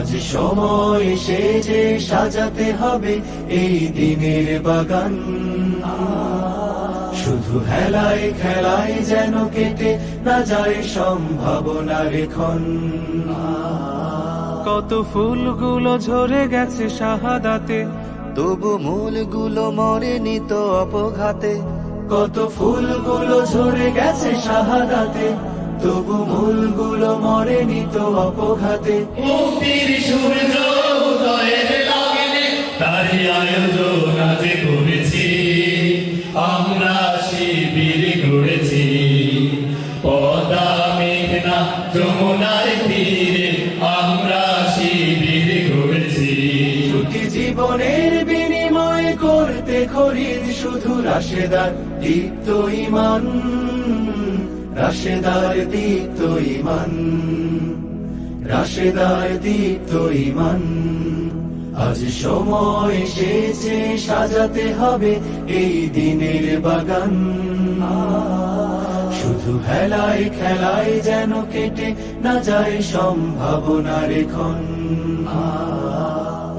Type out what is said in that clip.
আজ সময় এসেছে, সাজাতে হবে এই দিনের বাগান। শুধু হেলায় খেলায় যেন কেটে না যায় সম্ভাবনার খন কত ফুলগুলো ঝরে গেছে শাহাদাতে, তবু মূলগুলো মরেনি তো অপঘাতে। কত ফুলগুলো ঝরে গেছে শাহাদাতে তবু মূলগুলো মরেনি তো অপঘাতে। মুক্তির সূর্য উদয়ের লগনে তারই আয়োজন আজ করেছি। আমরা শিবির গড়েছি। পদা মেঘনা যমুনার তীরে আমরা শিবির গড়েছি। ছুটি জীবনের বিনিময় করতে খরিদ শুধু রাশেদার দীপ্ত ইমান। রাশেদার দীপ্ত ইমান, রাশেদার দীপ্ত ইমান। আজ সময় এসেছে, সাজাতে হবে এই দিনের বাগান। শুধু হেলায় খেলায় যেন কেটে না যায় সম্ভাবনার খন